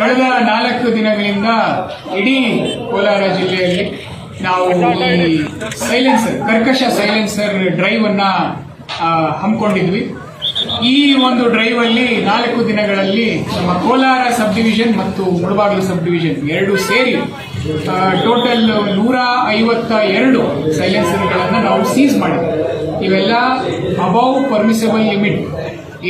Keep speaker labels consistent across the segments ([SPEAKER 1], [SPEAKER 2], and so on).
[SPEAKER 1] ಕಳೆದ ನಾಲ್ಕು ದಿನಗಳಿಂದ ಇಡೀ ಕೋಲಾರ ಜಿಲ್ಲೆಯಲ್ಲಿ ನಾವು ಈ ಸೈಲೆನ್ಸರ್ ಕರ್ಕಶ ಸೈಲೆನ್ಸರ್ ಡ್ರೈವ್ ಅನ್ನ ಹಮ್ಮಿಕೊಂಡಿದ್ವಿ. ಈ ಒಂದು ಡ್ರೈವ್ ಅಲ್ಲಿ ನಾಲ್ಕು ದಿನಗಳಲ್ಲಿ ನಮ್ಮ ಕೋಲಾರ ಸಬ್ ಡಿವಿಷನ್ ಮತ್ತು ಮುಳಬಾಗಿಲು ಸಬ್ ಡಿವಿಷನ್ ಎರಡು ಸೇರಿ ಟೋಟಲ್ ನೂರ ಐವತ್ತ ಎರಡು ಸೈಲೆನ್ಸರ್ಗಳನ್ನು ನಾವು ಸೀಸ್ ಮಾಡಿದ್ವಿ. ಇವೆಲ್ಲ ಅಬೌವ್ ಪರ್ಮಿಸಬಲ್ ಲಿಮಿಟ್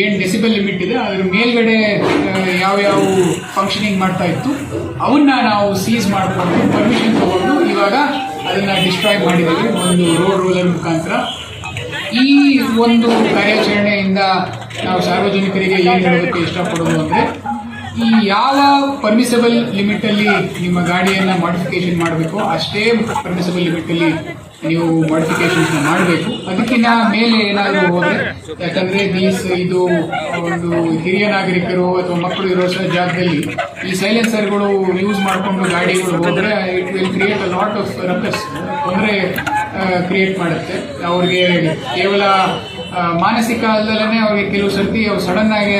[SPEAKER 1] ಏನ್ ಡೆಸಿಬಲ್ ಲಿಮಿಟ್ ಇದೆ. ಅದ್ರ ಮೇಲ್ಗಡೆ ಯಾವ ಯಾವ ಫಂಕ್ಷನಿಂಗ್ ಮಾಡ್ತಾ ಇತ್ತು, ಅವನ್ನ ನಾವು ಸೀಸ್ ಮಾಡಿಕೊಂಡು ಪರ್ಮಿಷನ್ ತಗೊಂಡು ಇವಾಗ ಅದನ್ನ ಡಿಸ್ಟ್ರಾಯ್ ಮಾಡಿದ್ದೀವಿ. ಒಂದು ರೋಡ್ ರೂಲರ್ ಮುಖಾಂತರ. ಈ ಒಂದು ಕಾರ್ಯಾಚರಣೆಯಿಂದ ನಾವು ಸಾರ್ವಜನಿಕರಿಗೆ ಏನು ಹೇಳೋದಕ್ಕೆ ಇಷ್ಟಪಡೋದು ಅಂದ್ರೆ ಈ ಯಾವ ಪರ್ಮಿಸಬಲ್ ಲಿಮಿಟ್ ಅಲ್ಲಿ ನಿಮ್ಮ ಗಾಡಿಯನ್ನ ಮಾಡಿಫಿಕೇಶನ್ ಮಾಡಬೇಕು. ಅಷ್ಟೇ ಪರ್ಮಿಸಬಲ್ ಲಿಮಿಟ್ ಅಲ್ಲಿ ನೀವು ಮಾಡಿಫಿಕೇಶನ್ಸ್ ಮಾಡಬೇಕು. ಅದಕ್ಕಿಂತ ಮೇಲೆ ಏನಾದರೂ ಹೋದ್ರೆ, ಯಾಕಂದ್ರೆ ದೀಸ್ ಇದು ಒಂದು ಹಿರಿಯ ನಾಗರಿಕರು ಅಥವಾ ಮಕ್ಕಳು ಇರೋ ಜಾಗದಲ್ಲಿ ಈ ಸೈಲೆನ್ಸರ್ಗಳು ಯೂಸ್ ಮಾಡಿಕೊಂಡು ಗಾಡಿಗಳು ಹೋದ್ರೆ it will create a lot of ruckus ತೊಂದರೆ ಕ್ರಿಯೇಟ್ ಮಾಡುತ್ತೆ. ಅವ್ರಿಗೆ ಕೇವಲ ಮಾನಸಿಕ ಅಲ್ಲದೇ ಅವ್ರಿಗೆ ಕೆಲವು ಸರ್ತಿ ಅವ್ರು ಸಡನ್ ಆಗಿ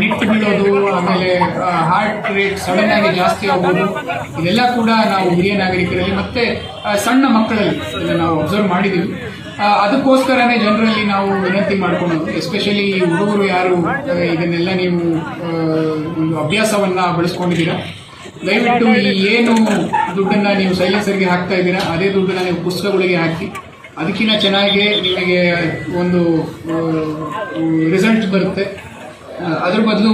[SPEAKER 1] ನಿಟ್ಟು ಬೀಳೋದು, ಆಮೇಲೆ ಹಾರ್ಟ್ ರೇಟ್ ಸಡನ್ ಆಗಿ ಜಾಸ್ತಿ ಆಗೋದು, ಇದೆಲ್ಲ ಕೂಡ ನಾವು ಹಿರಿಯ ನಾಗರಿಕರಲ್ಲಿ ಮತ್ತೆ ಸಣ್ಣ ಮಕ್ಕಳಲ್ಲಿ ಇದನ್ನು ನಾವು ಅಬ್ಸರ್ವ್ ಮಾಡಿದ್ದೀವಿ ಅದಕ್ಕೋಸ್ಕರನೇ ಜನರಲ್ಲಿ ನಾವು ವಿನಂತಿ ಮಾಡ್ಕೊಳ್ಳೋದು ಎಸ್ಪೆಷಲಿ ಹುಡುಗರು ಯಾರು ಇದನ್ನೆಲ್ಲ ನೀವು ಒಂದು ಅಭ್ಯಾಸವನ್ನ ಬೆಳೆಸ್ಕೊಂಡಿದ್ದೀರಾ? ದಯವಿಟ್ಟು ಏನು ದುಡ್ಡನ್ನ ನೀವು ಸೈಲೆನ್ಸರ್ಗೆ ಹಾಕ್ತಾ ಇದ್ದೀರಾ, ಅದೇ ದುಡ್ಡನ್ನ ನೀವು ಪುಸ್ತಕಗಳಿಗೆ ಹಾಕಿ ಅದಕ್ಕಿಂತ ಚೆನ್ನಾಗಿ ನಿಮಗೆ ಒಂದು ರಿಸಲ್ಟ್ ಬರುತ್ತೆ. ಅದ್ರ ಬದಲು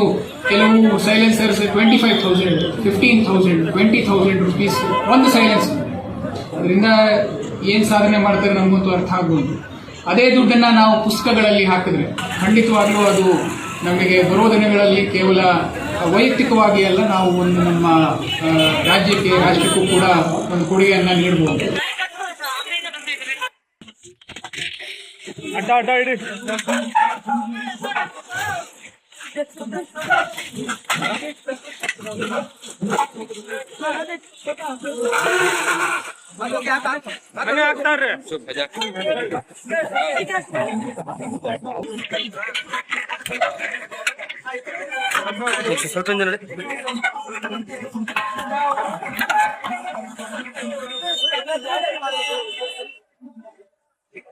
[SPEAKER 1] ಕೆಲವು silencers twenty five thousand fifteen thousand twenty thousand rupees ಒಂದು ಸೈಲೆನ್ಸ್ ಅದರಿಂದ ಏನು ಸಾಧನೆ ಮಾಡ್ತಾರೆ ನಮಗಂತೂ ಅರ್ಥ ಆಗ್ಬೋದು ಅದೇ ದುಡ್ಡನ್ನು ನಾವು ಪುಸ್ತಕಗಳಲ್ಲಿ ಹಾಕಿದ್ರೆ, ಖಂಡಿತವಾಗ್ಲೂ ಅದು ನಮಗೆ ಬರೋ ದಿನಗಳಲ್ಲಿ ಕೇವಲ ವೈಯಕ್ತಿಕವಾಗಿ ಅಲ್ಲ, ನಾವು ಒಂದು ನಮ್ಮ ರಾಜ್ಯಕ್ಕೆ, ರಾಷ್ಟ್ರಕ್ಕೂ ಕೂಡ ಒಂದು ಕೊಡುಗೆಯನ್ನು ನೀಡಬಹುದು
[SPEAKER 2] ಅಡ್ಡ ಅಡ್ಡ ಇಡಿ ಮನೆ ಹಾಕ್ತಾರ್ರಿ ಸ್ವಲ್ಪ ಹಿಂದೆ